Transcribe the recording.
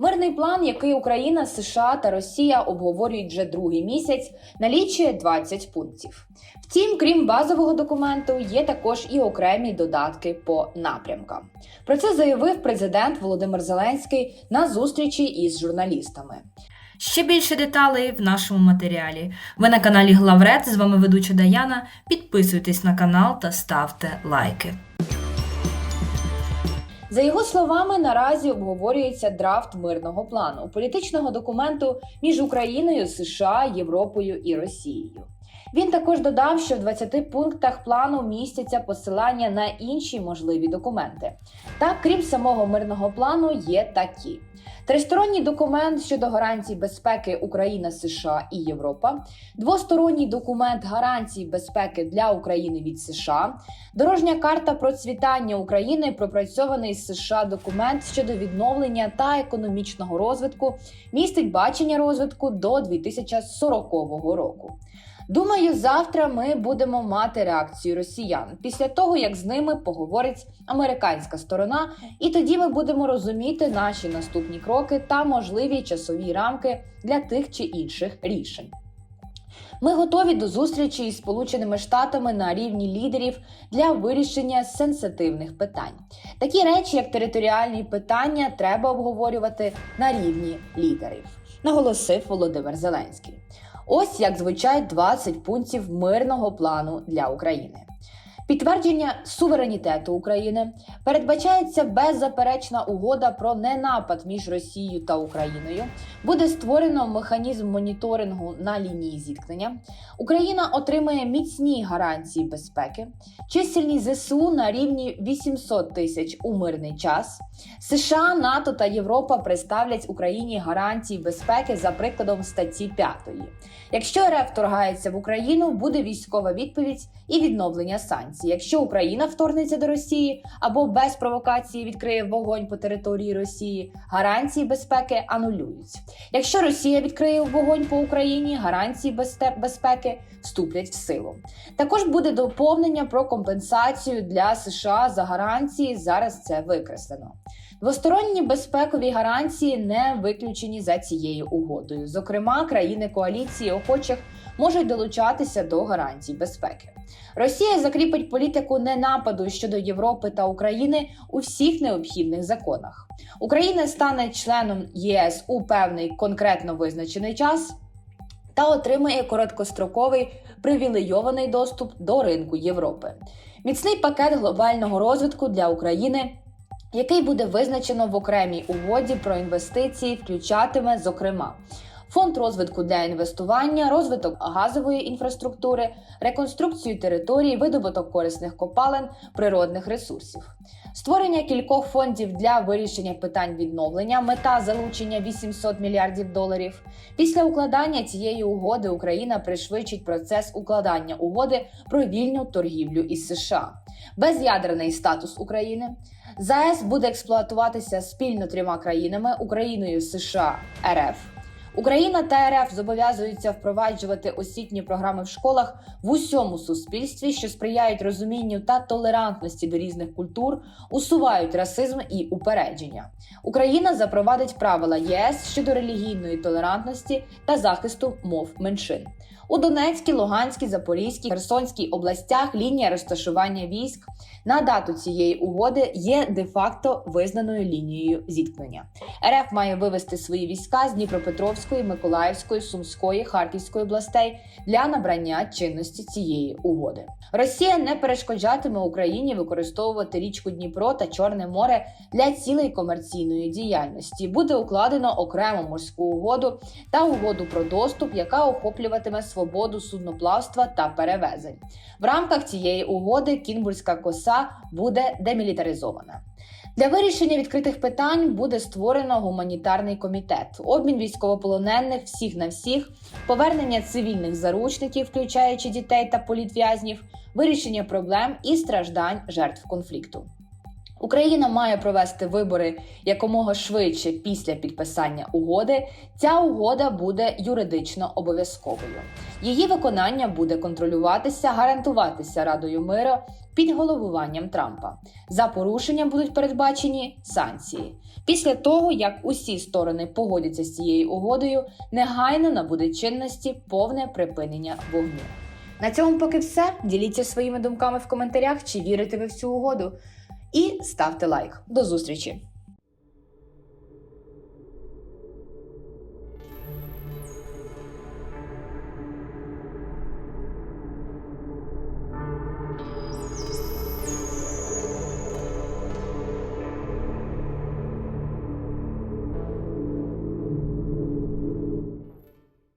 Мирний план, який Україна, США та Росія обговорюють вже другий місяць, налічує 20 пунктів. Втім, крім базового документу, є також і окремі додатки по напрямкам. Про це заявив президент Володимир Зеленський на зустрічі із журналістами. Ще більше деталей в нашому матеріалі. Ви на каналі Главред. З вами ведуча Даяна. Підписуйтесь на канал та ставте лайки. За його словами, наразі обговорюється драфт мирного плану політичного документу між Україною, США, Європою і Росією. Він також додав, що в 20 пунктах плану містяться посилання на інші можливі документи. Так, крім самого мирного плану, є такі: тристоронній документ щодо гарантій безпеки Україна, США і Європа, двосторонній документ гарантій безпеки для України від США, дорожня карта процвітання України, пропрацьований з США документ щодо відновлення та економічного розвитку, містить бачення розвитку до 2040 року. Думаю, завтра ми будемо мати реакцію росіян після того, як з ними поговорить американська сторона, і тоді ми будемо розуміти наші наступні кроки та можливі часові рамки для тих чи інших рішень. Ми готові до зустрічі із Сполученими Штатами на рівні лідерів для вирішення сенситивних питань. Такі речі, як територіальні питання, треба обговорювати на рівні лідерів, наголосив Володимир Зеленський. Ось як звучать 20 пунктів мирного плану для України. Підтвердження суверенітету України передбачається беззаперечна угода про ненапад між Росією та Україною. Буде створено механізм моніторингу на лінії зіткнення. Україна отримає міцні гарантії безпеки, чисельність ЗСУ на рівні 800 тисяч у мирний час. США, НАТО та Європа представлять Україні гарантії безпеки за прикладом статті 5. Якщо РФ вторгається в Україну, буде військова відповідь і відновлення санкцій. Якщо Україна вторгнеться до Росії або без провокації відкриє вогонь по території Росії, гарантії безпеки анулюються. Якщо Росія відкриє вогонь по Україні, гарантії безпеки вступлять в силу. Також буде доповнення про компенсацію для США за гарантії. Зараз це викреслено. Двосторонні безпекові гарантії не виключені за цією угодою. Зокрема, країни коаліції охочих можуть долучатися до гарантій безпеки. Росія закріпить політику ненападу щодо Європи та України у всіх необхідних законах. Україна стане членом ЄС у певний конкретно визначений час та отримає короткостроковий привілейований доступ до ринку Європи. Міцний пакет глобального розвитку для України який буде визначено в окремій угоді про інвестиції, включатиме, зокрема, фонд розвитку для інвестування, розвиток газової інфраструктури, реконструкцію територій, видобуток корисних копалин, природних ресурсів. Створення кількох фондів для вирішення питань відновлення, мета залучення 800 мільярдів доларів. Після укладання цієї угоди Україна пришвидшить процес укладання угоди про вільну торгівлю із США, без'ядерний статус України. ЗАЕС буде експлуатуватися спільно трьома країнами Україною, США, РФ. Україна та РФ зобов'язуються впроваджувати освітні програми в школах в усьому суспільстві, що сприяють розумінню та толерантності до різних культур, усувають расизм і упередження. Україна запровадить правила ЄС щодо релігійної толерантності та захисту мов меншин. У Донецькій, Луганській, Запорізькій, Херсонській областях лінія розташування військ на дату цієї угоди є де-факто визнаною лінією зіткнення. РФ має вивести свої війська з Дніпропетровської, Миколаївської, Сумської, Харківської областей для набрання чинності цієї угоди. Росія не перешкоджатиме Україні використовувати річку Дніпро та Чорне море для цілей комерційної діяльності. Буде укладено окрему морську угоду та угоду про доступ, яка охоплюватиме свободу судноплавства та перевезень. В рамках цієї угоди Кінбурзька коса буде демілітаризована. Для вирішення відкритих питань буде створено гуманітарний комітет, обмін військовополонених всіх на всіх, повернення цивільних заручників, включаючи дітей та політв'язнів, вирішення проблем і страждань жертв конфлікту. Україна має провести вибори якомога швидше після підписання угоди. Ця угода буде юридично обов'язковою. Її виконання буде контролюватися, гарантуватися Радою миру під головуванням Трампа. За порушення будуть передбачені санкції. Після того, як усі сторони погодяться з цією угодою, негайно набуде чинності повне припинення вогню. На цьому поки все. Діліться своїми думками в коментарях, чи вірите ви в цю угоду. І ставте лайк. До зустрічі!